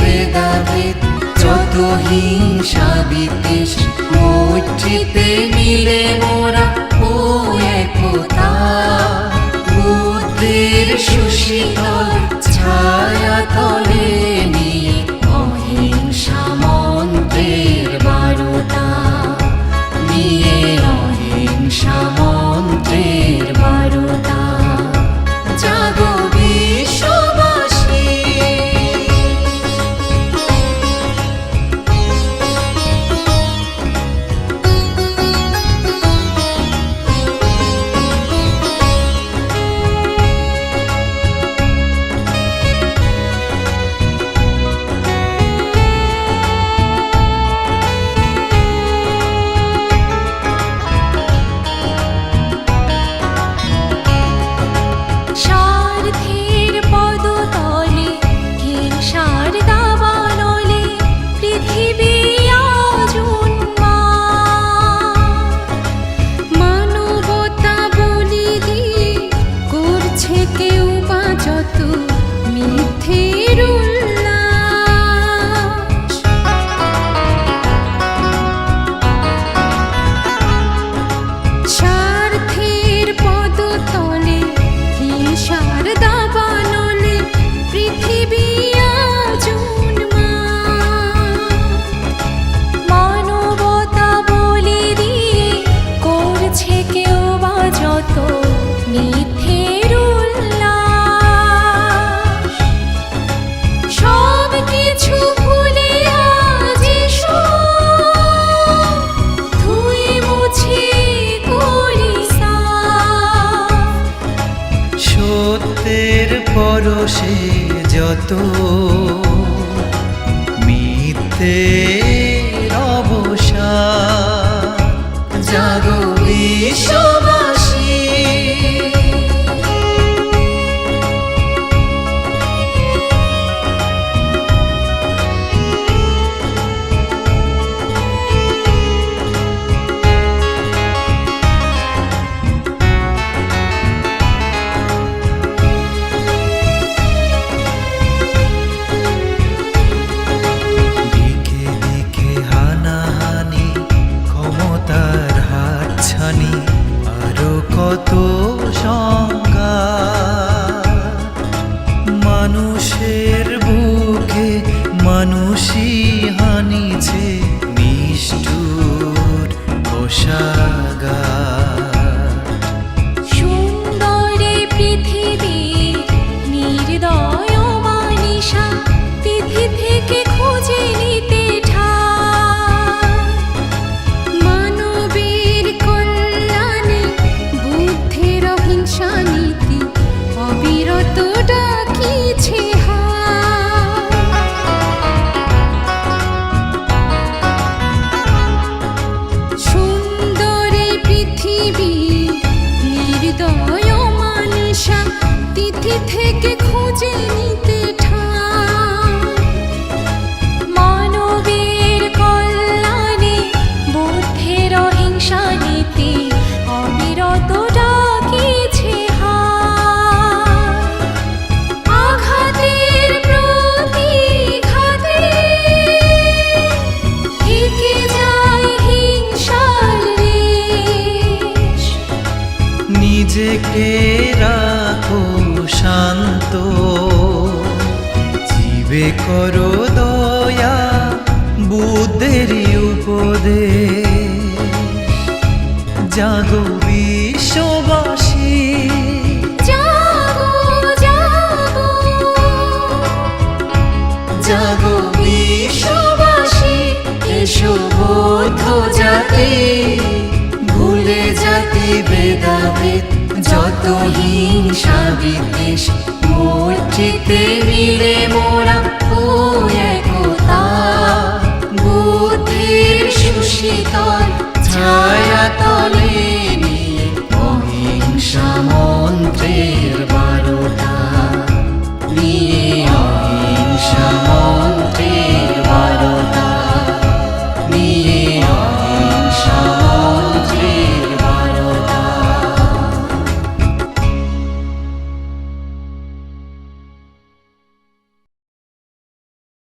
বেদাবেদ যত হিংসা বিদ্বেষ মৈত্রীতে মিলে মোরা ও একতা। বুদ্ধের সুশীতল ছায়াতল সে যত মিথ্যে তোর সংজ্ঞা মানুষের বুকে মানুষই হানিছে নিষ্ঠুর পোষা। Shine. থেকে রাখো শান্ত। জীবে করো দয়া বুদ্ধের উপদে জাগো বিশ্ববাস দেশা বিদেশ মসজিদে মিলে মোরা ও একতা বুদ্ধির সুশীতল ছায়া তলে নিয়ে অহিংসা